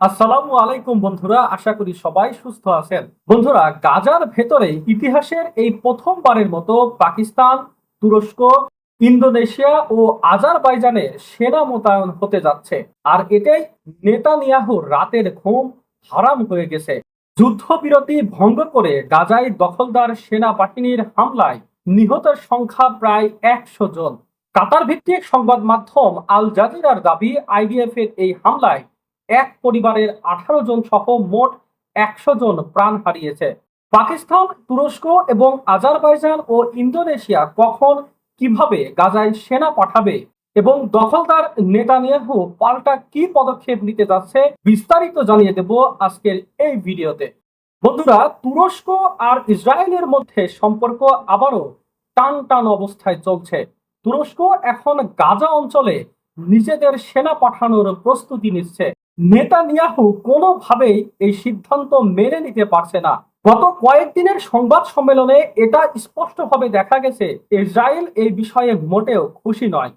আসসালামু আলাইকুম বন্ধুরা, আশা করি সবাই সুস্থ আছেন। বন্ধুরা, গাজার ভেতরে ইতিহাসের এই প্রথমবারের মতো পাকিস্তান, তুরস্ক, ইন্দোনেশিয়া ও আজারবাইজানে সেনা মোতায়েন হতে যাচ্ছে। আর এটাই নেতানিয়াহুর রাতের ঘুম হারাম হয়ে গেছে। যুদ্ধবিরতি ভঙ্গ করে গাজায় দখলদার সেনাবাহিনীর হামলায় নিহতের সংখ্যা প্রায় একশো জন। কাতার ভিত্তিক সংবাদ মাধ্যম আল জাজিরার দাবি আইডিএফ এর এই হামলায় এক পরিবারের আঠারো জন সহ মোট একশো জন প্রাণ হারিয়েছে। পাকিস্তান, তুরস্ক এবং আজারবাইজান ও ইন্দোনেশিয়া কখন কীভাবে গাজায় সেনা পাঠাবে এবং দখলদার নেতানিয়াহু পাল্টা কি পদক্ষেপ নিতে যাচ্ছে বিস্তারিত জানিয়ে দেব আজকের এই ভিডিওতে। বন্ধুরা, তুরস্ক আর ইসরায়েলের মধ্যে সম্পর্ক আবারও টান টান অবস্থায় চলছে। তুরস্ক এখন গাজা অঞ্চলে নিজেদের সেনা পাঠানোর প্রস্তুতি নিচ্ছে। নেতানিয়াহু কোনোভাবেই এই সিদ্ধান্ত মেনে নিতে পারছে না। গত কয়েকদিনের সংবাদ সম্মেলনে এটা স্পষ্টভাবে দেখা গেছে, ইসরায়েল এই বিষয়ে মোটেও খুশি নয়।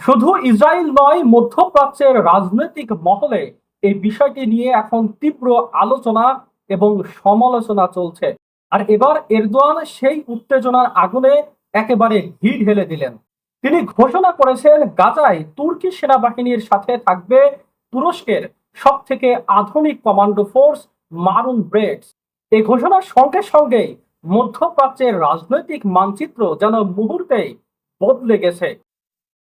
শুধু ইসরায়েল নয়, মধ্যপ্রাচ্যের রাজনৈতিক মহলে এই বিষয়টি নিয়ে এখন তীব্র আলোচনা এবং সমালোচনা চলছে। আর এবার এরদোয়ান সেই উত্তেজনার আগুনে একেবারে ঘি ঢেলে দিলেন। তিনি ঘোষণা করেছেন, গাজায় তুর্কি সেনাবাহিনীর সাথে থাকবে তুরস্কের সব থেকে আধুনিক কমান্ডো ফোর্স মারুন ব্রেডস এই ঘোষণার সঙ্গে সঙ্গেই মধ্যপ্রাচ্যের রাজনৈতিক মানচিত্র যেন মুহূর্তেই বদলে গেছে।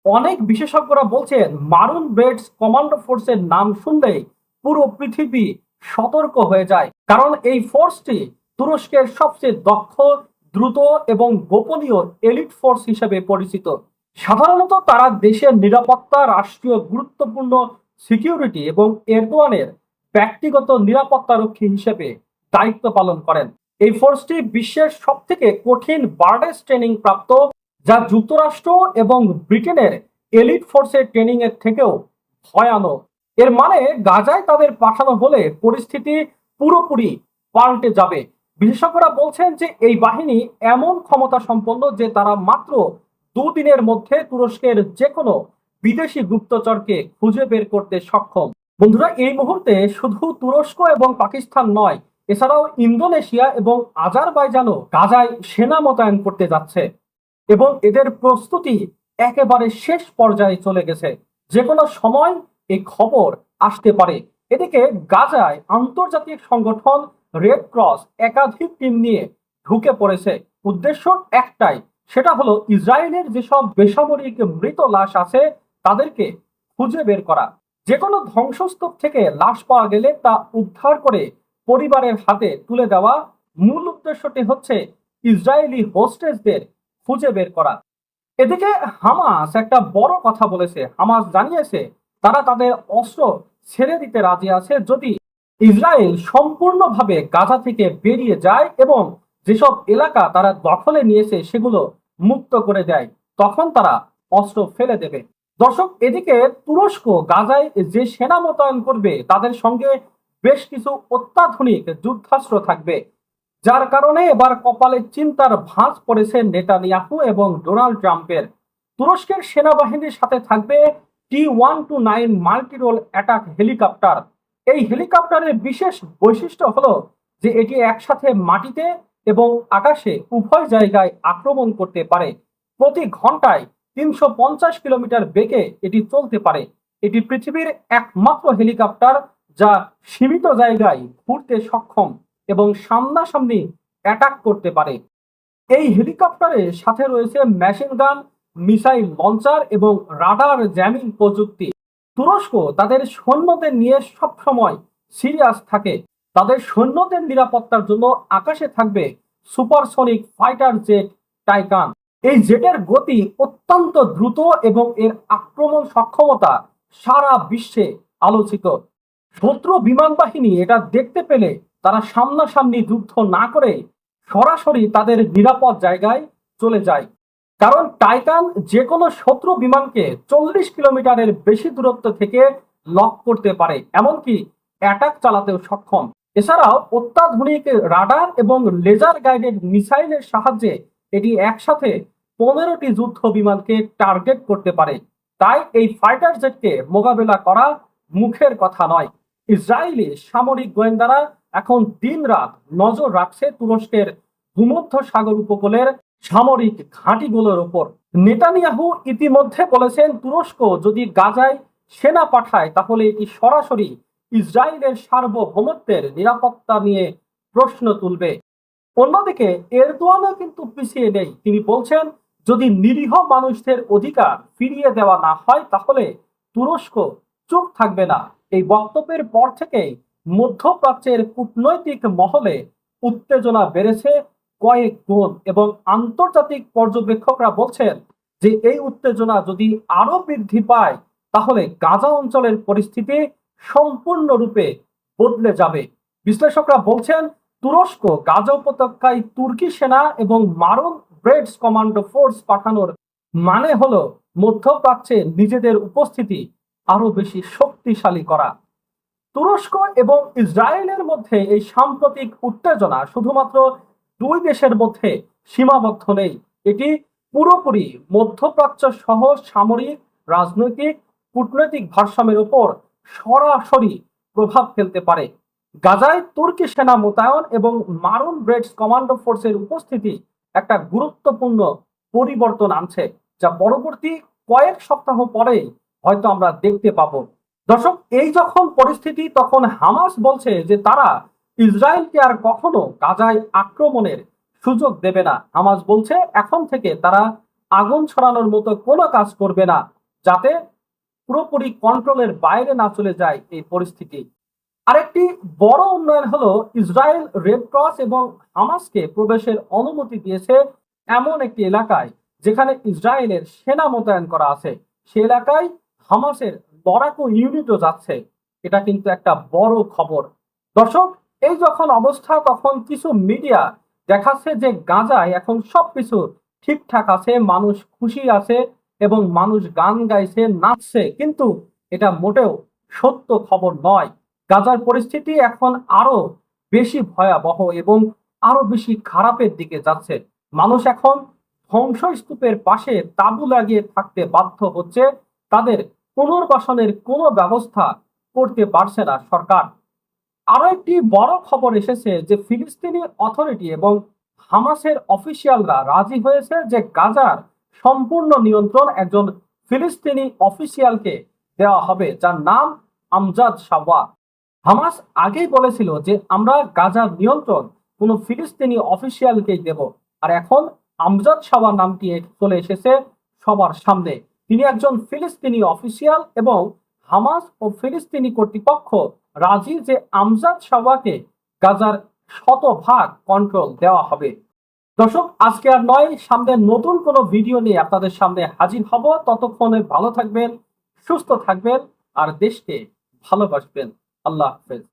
অনেক বিশেষজ্ঞরা বলছেন মারুন ব্রেডস কমান্ডো ফোর্সের নাম শুনলেই পুরো পৃথিবী সতর্ক হয়ে যায়। কারণ এই ফোর্সটি তুরস্কের সবচেয়ে দক্ষ, দ্রুত এবং গোপনীয় এলিট ফোর্স হিসেবে পরিচিত। সাধারণত তারা দেশের নিরাপত্তা, রাষ্ট্রীয় গুরুত্বপূর্ণ সিকিউরিটি এবং এরদোয়ানের ব্যক্তিগত নিরাপত্তারক্ষী হিসেবে দায়িত্ব পালন করেন। এই ফোর্সটি বিশ্বের সব থেকে কঠিন বার্ডেস ট্রেনিং প্রাপ্ত, যা যুক্তরাষ্ট্র এবং ব্রিটেনের এলিট ফোর্সের ট্রেনিং এর থেকেও ভয়ানক। এর মানে গাজায় তাদের পাঠানো হলে পরিস্থিতি পুরোপুরি পাল্টে যাবে। বিশেষজ্ঞরা বলছেন যে এই বাহিনী এমন ক্ষমতা সম্পন্ন যে তারা মাত্র দুদিনের মধ্যে তুরস্কের যে কোনো বিদেশি গুপ্তচরকে খুঁজে বের করতে সক্ষম। বন্ধুরা, এই মুহূর্তে শুধু তুরস্ক এবং পাকিস্তান নয়, এছাড়াও ইন্দোনেশিয়া এবং আজারবাইজানও গাজায় সেনা মোতায়েন করতে যাচ্ছে এবং এদের প্রস্তুতি একেবারে শেষ পর্যায়ে চলে গেছে। যে কোনো সময় এই খবর আসতে পারে। এদিকে গাজায় আন্তর্জাতিক সংগঠন রেড ক্রস একাধিক টিম নিয়ে ঢুকে পড়েছে। উদ্দেশ্য একটাই, সেটা হলো ইসরায়েলের যেসব বেসামরিক মৃত লাশ আছে তাদেরকে খুঁজে বের করা। যে কোনো ধ্বংসস্তূপ থেকে লাশ পাওয়া গেলে তা উদ্ধার করে পরিবারের হাতে তুলে দেওয়া মূল উদ্দেশ্যটি হচ্ছে ইসরায়েলি হোস্টেজদের খুঁজে বের করা। এদিকে হামাস একটা বড় কথা বলেছে। হামাস জানিয়েছে, তারা তাদের অস্ত্র ছেড়ে দিতে রাজি আছে যদি ইসরায়েল সম্পূর্ণভাবে গাজা থেকে বেরিয়ে যায় এবং যেসব এলাকা তারা দখলে নিয়েছে সেগুলো মুক্ত করে দেয়, তখন তারা অস্ত্র ফেলে দেবে। দর্শক, এদিকে তুরস্ক, গাজায় যে সেনা মোতায়েন করবে, তাদের সঙ্গে বেশ কিছু অত্যাধুনিক যুদ্ধাস্ত্র থাকবে। যার কারণে এবার কপালে চিন্তার ভাঁজ পড়েছে নেতানিয়াহু এবং ডোনাল্ড ট্রাম্পের। তুরস্কের সেনাবাহিনীর সাথে থাকবে T one two nine multirole attack helicopter এই হেলিকপ্টারের বিশেষ বৈশিষ্ট্য হলো যে এটি একসাথে মাটিতে এবং আকাশে উভয় জায়গায় আক্রমণ করতে পারে। প্রতি ঘন্টায় তিনশো পঞ্চাশ কিলোমিটার বেগে এটি চলতে পারে। এটি পৃথিবীর একমাত্র হেলিকপ্টার যা সীমিত জায়গায় ঘুরতে সক্ষম এবং সামনাসামনি অ্যাটাক করতে পারে। এই হেলিকপ্টারের সাথে রয়েছে মেশিন গান মিসাইল লঞ্চার এবং রাডার জ্যামিং প্রযুক্তি। তুরস্ক তাদের সৈন্যদের নিয়ে সবসময় সিরিয়াস থাকে। তাদের সৈন্যদের নিরাপত্তার জন্য আকাশে থাকবে সুপারসনিক ফাইটার জেট টাইকান এই জেটের গতি অত্যন্ত দ্রুত এবং এর আক্রমণ সক্ষমতা সারা বিশ্বে আলোচিত। শত্রু বিমান বাহিনী এটা দেখতে পেলে তারা সামনাসামনি যুদ্ধ না করে সরাসরি তাদের নিরাপদ জায়গায় চলে যায়। কারণ টাইটান যে কোনো শত্রু বিমানকে চল্লিশ কিলোমিটারের বেশি দূরত্ব থেকে লক করতে পারে, এমনকি অ্যাটাক চালাতেও সক্ষম। এছাড়াও অত্যাধুনিক রাডার এবং লেজার গাইডেড মিসাইলের সাহায্যে এটি একসাথে পনেরোটি যুদ্ধ বিমানকে টার্গেট করতে পারে। তাই এই ফাইটার জেটকে মোকাবেলা করা মুখের কথা নয়। ইসরায়েলি সামরিক গোয়েন্দারা এখন দিন রাত নজর রাখছে তুরস্কের ভূমধ্য সাগর উপকূলের সামরিক ঘাঁটিগুলোর ওপর। নেতানিয়াহু ইতিমধ্যে বলেছেন, তুরস্ক যদি গাজায় সেনা পাঠায়, তাহলে এটি সরাসরি ইসরায়েলের সার্বভৌমত্বের নিরাপত্তা নিয়ে প্রশ্ন তুলবে। অন্যদিকে এরদোয়ানও কিন্তু পিছিয়ে নেই। তিনি বলছেন, যদি নিরীহ মানুষদের অধিকার ফিরিয়ে দেওয়া না হয়, তাহলে তুরস্ক চুপ থাকবে না। এই বক্তব্যের পর থেকেই মধ্যপ্রাচ্যের কূটনৈতিক মহলে উত্তেজনা বেড়েছে কয়েক গুণ এবং আন্তর্জাতিক পর্যবেক্ষকরা বলছেন যে এই উত্তেজনা যদি আরও বৃদ্ধি পায়, তাহলে গাজা অঞ্চলের পরিস্থিতি সম্পূর্ণরূপে বদলে যাবে। বিশ্লেষকরা বলছেন তুরস্ক, গাজা উপত্যকায় তুর্কি সেনা এবং মারুন ব্রেডস কমান্ডো ফোর্স পাঠানোর মানে হলো মধ্যপ্রাচ্যে নিজেদের উপস্থিতি আরও বেশি শক্তিশালী করা। তুরস্ক এবং ইসরায়েলের মধ্যে এই সাম্প্রতিক উত্তেজনা শুধুমাত্র দুই দেশের মধ্যে সীমাবদ্ধ নেই। এটি পুরোপুরি মধ্যপ্রাচ্য সহ সামরিক, রাজনৈতিক, কূটনৈতিক ভারসাম্যের উপর সরাসরি প্রভাব ফেলতে পারে। গাজায় তুর্কি সেনা মোতায়েন এবং মারুন ব্রেডস কমান্ডো ফোর্সের উপস্থিতি একটা গুরুত্বপূর্ণ পরিবর্তন আনছে, যা পরবর্তী কয়েক সপ্তাহ পরেই হয়তো আমরা দেখতে পাবো। দর্শক, এই যখন পরিস্থিতি, তখন হামাস বলছে যে তারা ইসরায়েলকে আর কখনো গাজায় আক্রমণের সুযোগ দেবে না। হামাস বলছে, এখন থেকে তারা আগুন ছড়ানোর মতো কোনো কাজ করবে না, যাতে পুরোপুরি কন্ট্রোলের বাইরে না চলে যায় এই পরিস্থিতি। আরেকটি বড় উন্নয়ন হলো ইসরায়েল রেড ক্রস এবং হামাসকে প্রবেশের অনুমতি দিয়েছে এমন একটি এলাকায় যেখানে ইসরায়েলের সেনা মোতায়েন করা আছে। সে এলাকায় হামাসের লড়াকু ইউনিটও যাচ্ছে। এটা কিন্তু একটা বড় খবর। দর্শক, এই যখন অবস্থা, তখন কিছু মিডিয়া দেখাচ্ছে যে গাজায় এখন সবকিছু ঠিকঠাক আছে, মানুষ খুশি আছে এবং মানুষ গান গাইছে, নাচছে। কিন্তু এটা মোটেও সত্য খবর নয়। গাজার পরিস্থিতি এখন আরও বেশি ভয়াবহ এবং আরও বেশি খারাপের দিকে যাচ্ছে। মানুষ এখন ধ্বংসস্তূপের পাশে তাঁবু লাগিয়ে থাকতে বাধ্য হচ্ছে। তাদের পুনর্বাসনের কোনো ব্যবস্থা করতে পারছে না সরকার। আরও একটি বড় খবর এসেছে যে ফিলিস্তিনি অথরিটি এবং হামাসের অফিসিয়ালরা রাজি হয়েছে যে গাজার সম্পূর্ণ নিয়ন্ত্রণ একজন ফিলিস্তিনি অফিসিয়ালকে দেওয়া হবে, যার নাম আমজাদ সাওয়া হামাস আগেই বলেছিল যে আমরা গাজার নিয়ন্ত্রণ কোনো ফিলিস্তিনি অফিসিয়ালকেই দেব। আর এখন আমজাদ সাওয়া নামটি চলে এসেছে সবার সামনে। তিনি একজন ফিলিস্তিনি অফিসিয়াল এবং হামাস ও ফিলিস্তিনি কর্তৃপক্ষ রাজি যে আমজাদ সাওয়াকে গাজার শতভাগ কন্ট্রোল দেওয়া হবে। দর্শক, আজকে আর নয়, সামনে নতুন কোনো ভিডিও নিয়ে আপনাদের সামনে হাজির হব। ততক্ষণে ভালো থাকবেন, সুস্থ থাকবেন, আর দেশকে ভালোবাসবেন। আল্লাহ হাফেজ।